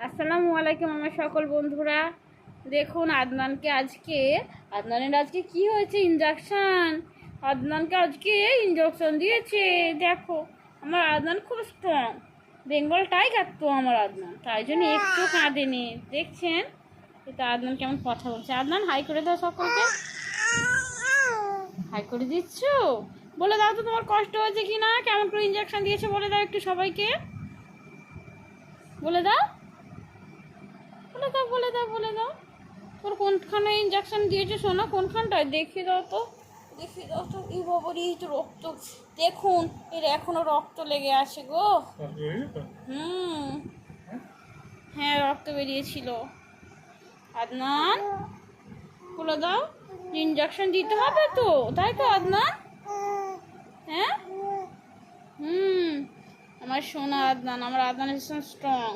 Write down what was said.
আসসালামু আলাইকুম আমার সকল বন্ধুরা। দেখুন আদনানকে আজকে, আদনানের আজকে কি হয়েছে ইঞ্জেকশন আদনানকে আজকে ইঞ্জেকশন দিয়েছে। দেখো, আমার আদনান খুব স্ট্রং বেঙ্গল টাইগার তো আমার আদনান, তাই জন্য একটু কাঁদেনি। দেখছেন? এটা আদনান কেমন কথা বলছে। আদনান হাই করে দাও সকলকে। হাই করে দিচ্ছ? বলে দাও তো তোমার কষ্ট হয়েছে কি না কেমন করে ইঞ্জেকশন দিয়েছে বলে দাও একটু সবাইকে। বলে দাও। দাও, বলে দাও বলে দাও। তোর কোনখানে ইঞ্জেকশন দিয়েছে শোনা কোনখানটায়? দেখিয়ে দাও তো। দেখিয়ে দাও তো এই বাবারই এই তো রক্ত। দেখুন, এর এখনও রক্ত লেগে আছে গো। হুম। হ্যাঁ রক্ত বেরিয়েছিল। আদনান, বলে দাও ইঞ্জেকশন দিতে হবে তো, তাই তো, আদনান? হ্যাঁ? হুম। আমার সোনা আদনান, আমার আদনান ভীষণ স্ট্রং